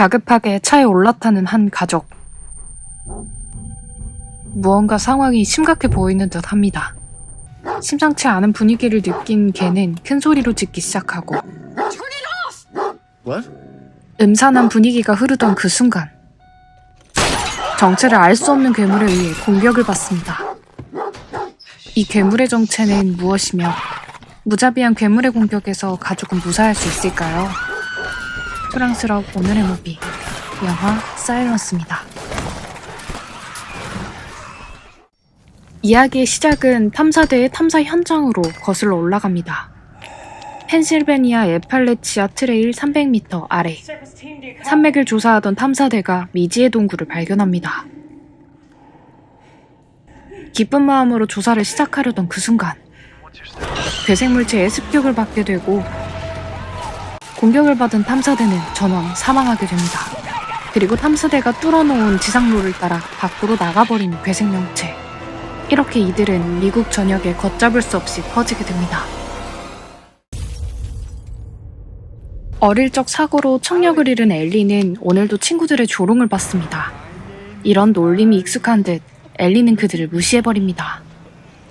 다급하게 차에 올라타는 한 가족. 무언가 상황이 심각해 보이는 듯 합니다. 심상치 않은 분위기를 느낀 개는 큰 소리로 짖기 시작하고? 음산한 분위기가 흐르던 그 순간 정체를 알 수 없는 괴물에 의해 공격을 받습니다. 이 괴물의 정체는 무엇이며 무자비한 괴물의 공격에서 가족은 무사할 수 있을까요? 소랑스러운 오늘의 무비 영화 사이런스입니다. 이야기의 시작은 탐사대의 탐사 현장으로 거슬러 올라갑니다. 펜실베니아 에팔레치아 트레일 300m 아래 산맥을 조사하던 탐사대가 미지의 동굴을 발견합니다. 기쁜 마음으로 조사를 시작하려던 그 순간 괴생물체의 습격을 받게 되고 공격을 받은 탐사대는 전원 사망하게 됩니다. 그리고 탐사대가 뚫어놓은 지상로를 따라 밖으로 나가버린 괴생명체. 이렇게 이들은 미국 전역에 걷잡을 수 없이 퍼지게 됩니다. 어릴 적 사고로 청력을 잃은 엘리는 오늘도 친구들의 조롱을 받습니다. 이런 놀림이 익숙한 듯 엘리는 그들을 무시해버립니다.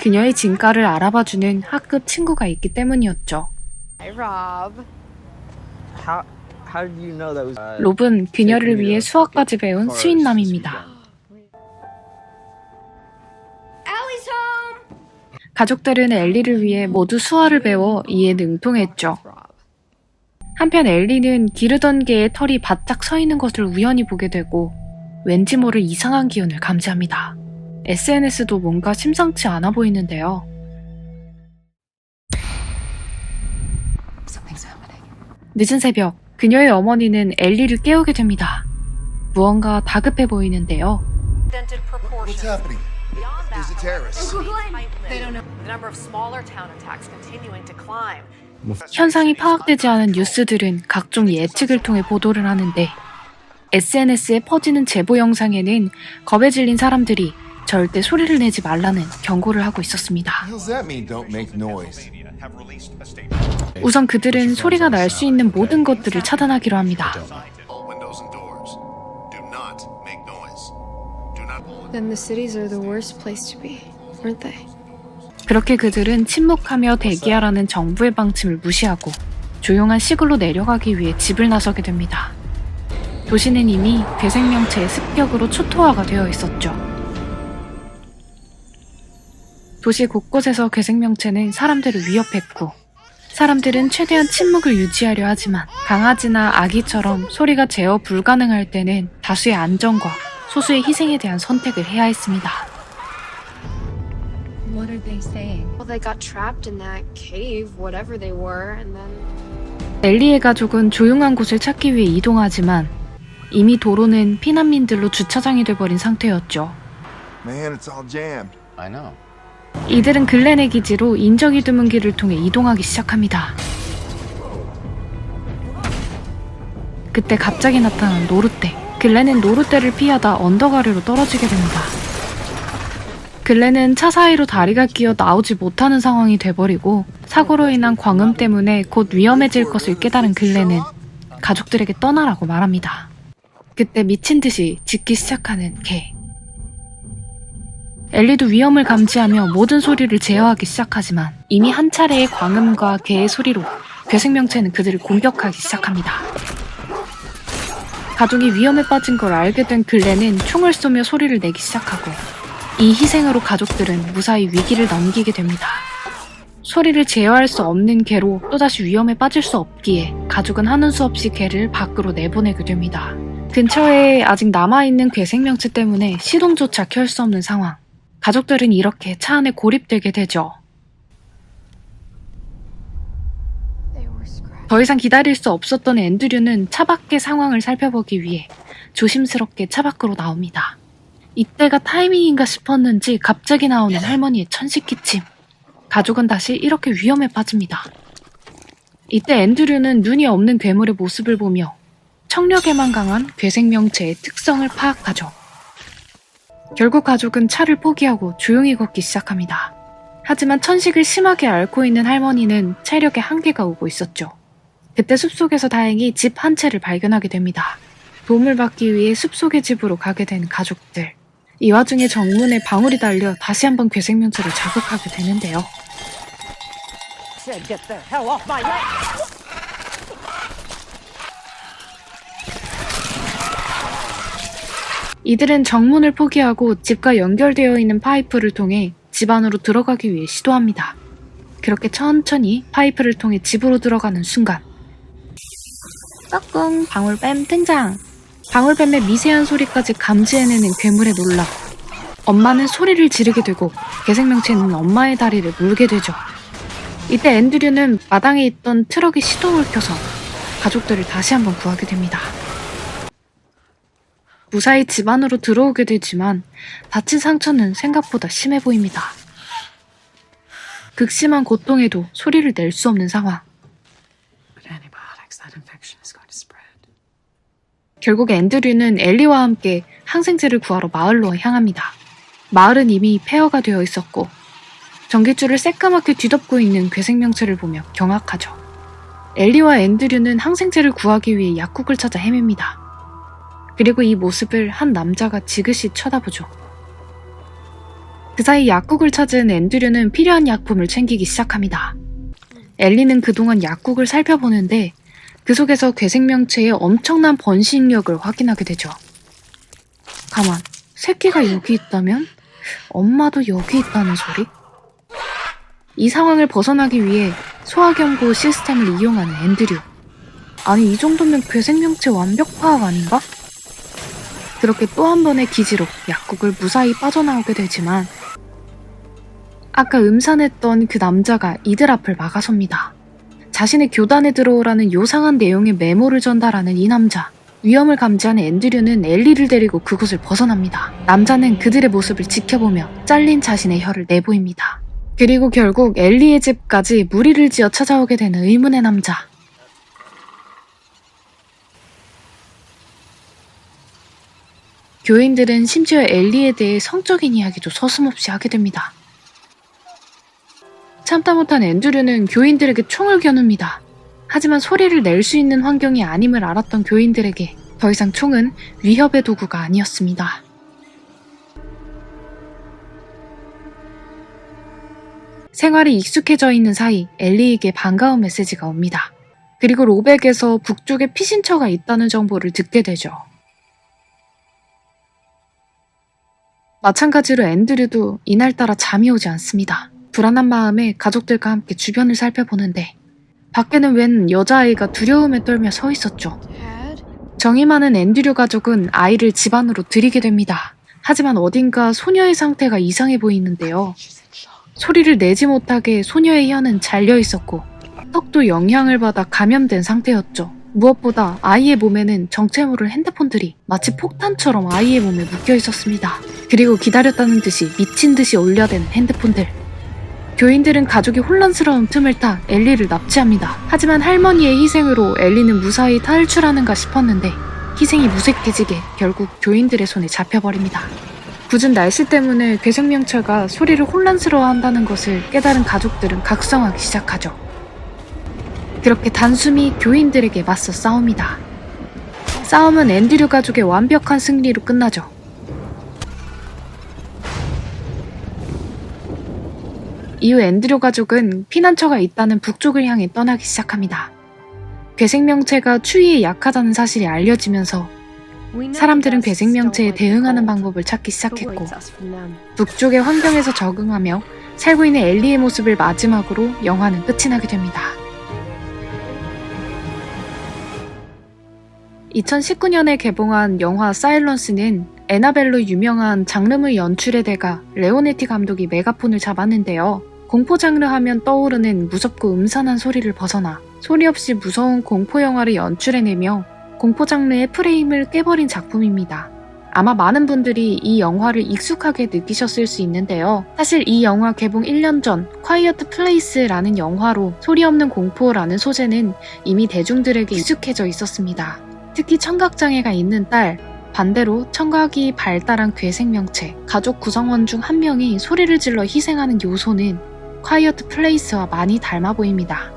그녀의 진가를 알아봐주는 학급 친구가 있기 때문이었죠. Hi, 롭은 그녀를 위해 수학까지 배운 스윗남입니다. 가족들은 엘리를 위해 모두 수화를 배워 이에 능통했죠. 한편 엘리는 기르던 개의 털이 바짝 서 있는 것을 우연히 보게 되고 왠지 모를 이상한 기운을 감지합니다. SNS도 뭔가 심상치 않아 보이는데요. 늦은 새벽, 그녀의 어머니는 엘리를 깨우게 됩니다. 무언가 다급해 보이는데요. unprecedented proportions. What's happening? Beyond that, There's a terrorist. they don't know. The number of smaller town attacks continuing to climb. 현상이 파악되지 않은 뉴스들은 각종 예측을 통해 보도를 하는데 SNS에 퍼지는 제보 영상에는 겁에 질린 사람들이 절대 소리를 내지 말라는 경고를 하고 있었습니다. What does that mean? Don't make noise. 우선 그들은 소리가 날 수 있는 모든 것들을 차단하기로 합니다. all windows and doors. Do not make noise. Do not Then the cities are the worst place to be, aren't they? 그렇게 그들은 침묵하며 대기하라는 정부의 방침을 무시하고 조용한 시골로 내려가기 위해 집을 나서게 됩니다. 도시는 이미 괴생명체의 습격으로 초토화가 되어 있었죠. 도시 곳곳에서 괴생명체는 사람들을 위협했고 사람들은 최대한 침묵을 유지하려 하지만 강아지나 아기처럼 소리가 제어 불가능할 때는 다수의 안전과 소수의 희생에 대한 선택을 해야 했습니다. What are they saying? Well, they got trapped in that cave, whatever they were, and then 엘리의 가족은 조용한 곳을 찾기 위해 이동하지만 이미 도로는 피난민들로 주차장이 돼버린 상태였죠. Man, it's all jammed. I know. 이들은 글렌의 기지로 인적이 드문 길을 통해 이동하기 시작합니다. 그때 갑자기 나타난 노르떼. 글렌은 노르떼를 피하다 언덕 아래로 떨어지게 됩니다. 글렌은 차 사이로 다리가 끼어 나오지 못하는 상황이 돼버리고 사고로 인한 광음 때문에 곧 위험해질 것을 깨달은 글렌은 가족들에게 떠나라고 말합니다. 그때 미친 듯이 짖기 시작하는 개. 엘리도 위험을 감지하며 모든 소리를 제어하기 시작하지만 이미 한 차례의 광음과 개의 소리로 괴생명체는 그들을 공격하기 시작합니다. 가족이 위험에 빠진 걸 알게 된 글렌은 총을 쏘며 소리를 내기 시작하고 이 희생으로 가족들은 무사히 위기를 넘기게 됩니다. 소리를 제어할 수 없는 개로 또다시 위험에 빠질 수 없기에 가족은 하는 수 없이 개를 밖으로 내보내게 됩니다. 근처에 아직 남아있는 괴생명체 때문에 시동조차 켤 수 없는 상황. 가족들은 이렇게 차 안에 고립되게 되죠. 더 이상 기다릴 수 없었던 앤드류는 차 밖의 상황을 살펴보기 위해 조심스럽게 차 밖으로 나옵니다. 이때가 타이밍인가 싶었는지 갑자기 나오는 할머니의 천식 기침. 가족은 다시 이렇게 위험에 빠집니다. 이때 앤드류는 눈이 없는 괴물의 모습을 보며 청력에만 강한 괴생명체의 특성을 파악하죠. 결국 가족은 차를 포기하고 조용히 걷기 시작합니다. 하지만 천식을 심하게 앓고 있는 할머니는 체력에 한계가 오고 있었죠. 그때 숲속에서 다행히 집 한 채를 발견하게 됩니다. 도움을 받기 위해 숲속의 집으로 가게 된 가족들. 이 와중에 정문에 방울이 달려 다시 한번 괴생명체를 자극하게 되는데요. 이들은 정문을 포기하고 집과 연결되어 있는 파이프를 통해 집 안으로 들어가기 위해 시도합니다. 그렇게 천천히 파이프를 통해 집으로 들어가는 순간 까꿍 방울뱀 등장 방울뱀의 미세한 소리까지 감지해내는 괴물에 놀라 엄마는 소리를 지르게 되고 개생명체는 엄마의 다리를 물게 되죠. 이때 앤드류는 마당에 있던 트럭에 시동을 켜서 가족들을 다시 한번 구하게 됩니다. 무사히 집 안으로 들어오게 되지만 다친 상처는 생각보다 심해 보입니다. 극심한 고통에도 소리를 낼 수 없는 상황. 결국 앤드류는 엘리와 함께 항생제를 구하러 마을로 향합니다. 마을은 이미 폐허가 되어 있었고 전기줄을 새까맣게 뒤덮고 있는 괴생명체를 보며 경악하죠. 엘리와 앤드류는 항생제를 구하기 위해 약국을 찾아 헤맵니다. 그리고 이 모습을 한 남자가 지그시 쳐다보죠. 그 사이 약국을 찾은 앤드류는 필요한 약품을 챙기기 시작합니다. 엘리는 그동안 약국을 살펴보는데 그 속에서 괴생명체의 엄청난 번식력을 확인하게 되죠. 가만, 새끼가 여기 있다면 엄마도 여기 있다는 소리? 이 상황을 벗어나기 위해 소화경보 시스템을 이용하는 앤드류. 아니, 이 정도면 괴생명체 완벽 파악 아닌가? 그렇게 또 한 번의 기지로 약국을 무사히 빠져나오게 되지만 아까 음산했던 그 남자가 이들 앞을 막아섭니다. 자신의 교단에 들어오라는 요상한 내용의 메모를 전달하는 이 남자. 위험을 감지하는 앤드류는 엘리를 데리고 그곳을 벗어납니다. 남자는 그들의 모습을 지켜보며 잘린 자신의 혀를 내보입니다. 그리고 결국 엘리의 집까지 무리를 지어 찾아오게 되는 의문의 남자. 교인들은 심지어 엘리에 대해 성적인 이야기도 서슴없이 하게 됩니다. 참다 못한 앤드류는 교인들에게 총을 겨눕니다. 하지만 소리를 낼 수 있는 환경이 아님을 알았던 교인들에게 더 이상 총은 위협의 도구가 아니었습니다. 생활이 익숙해져 있는 사이 엘리에게 반가운 메시지가 옵니다. 그리고 로백에서 북쪽에 피신처가 있다는 정보를 듣게 되죠. 마찬가지로 앤드류도 이날따라 잠이 오지 않습니다. 불안한 마음에 가족들과 함께 주변을 살펴보는데 밖에는 웬 여자아이가 두려움에 떨며 서 있었죠. 정이 많은 앤드류 가족은 아이를 집 안으로 들이게 됩니다. 하지만 어딘가 소녀의 상태가 이상해 보이는데요. 소리를 내지 못하게 소녀의 혀는 잘려 있었고 턱도 영향을 받아 감염된 상태였죠. 무엇보다 아이의 몸에는 정체모를 핸드폰들이 마치 폭탄처럼 아이의 몸에 묶여 있었습니다. 그리고 기다렸다는 듯이 미친 듯이 올려댄 핸드폰들. 교인들은 가족이 혼란스러운 틈을 타 엘리를 납치합니다. 하지만 할머니의 희생으로 엘리는 무사히 탈출하는가 싶었는데 희생이 무색해지게 결국 교인들의 손에 잡혀버립니다. 굳은 날씨 때문에 괴생명체가 소리를 혼란스러워한다는 것을 깨달은 가족들은 각성하기 시작하죠. 그렇게 단숨이 교인들에게 맞서 싸웁니다. 싸움은 앤드류 가족의 완벽한 승리로 끝나죠. 이후 앤드류 가족은 피난처가 있다는 북쪽을 향해 떠나기 시작합니다. 괴생명체가 추위에 약하다는 사실이 알려지면서 사람들은 괴생명체에 대응하는 방법을 찾기 시작했고 북쪽의 환경에서 적응하며 살고 있는 엘리의 모습을 마지막으로 영화는 끝이 나게 됩니다. 2019년에 개봉한 영화 사일런스는 에나벨로 유명한 장르물 연출의 대가 레오네티 감독이 메가폰을 잡았는데요. 공포 장르 하면 떠오르는 무섭고 음산한 소리를 벗어나 소리 없이 무서운 공포 영화를 연출해내며 공포 장르의 프레임을 깨버린 작품입니다. 아마 많은 분들이 이 영화를 익숙하게 느끼셨을 수 있는데요. 사실 이 영화 개봉 1년 전 quiet place라는 영화로 소리 없는 공포라는 소재는 이미 대중들에게 익숙해져 있었습니다. 특히 청각장애가 있는 딸, 반대로 청각이 발달한 괴생명체, 가족 구성원 중 한 명이 소리를 질러 희생하는 요소는 quiet place와 많이 닮아 보입니다.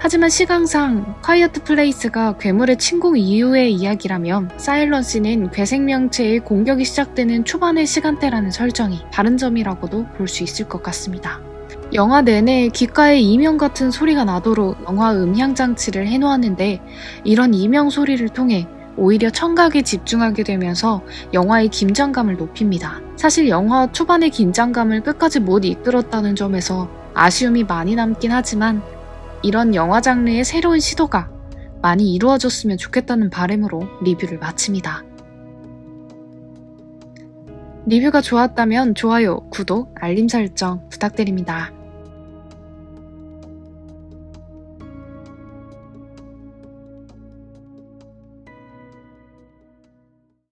하지만 시간상 콰이어트 플레이스가 괴물의 침공 이후의 이야기라면 사일런스는 괴생명체의 공격이 시작되는 초반의 시간대라는 설정이 다른 점이라고도 볼 수 있을 것 같습니다. 영화 내내 귓가에 이명 같은 소리가 나도록 영화 음향 장치를 해놓았는데 이런 이명 소리를 통해 오히려 청각에 집중하게 되면서 영화의 긴장감을 높입니다. 사실 영화 초반의 긴장감을 끝까지 못 이끌었다는 점에서 아쉬움이 많이 남긴 하지만 이런 영화 장르의 새로운 시도가 많이 이루어졌으면 좋겠다는 바람으로 리뷰를 마칩니다. 리뷰가 좋았다면 좋아요, 구독, 알림 설정 부탁드립니다.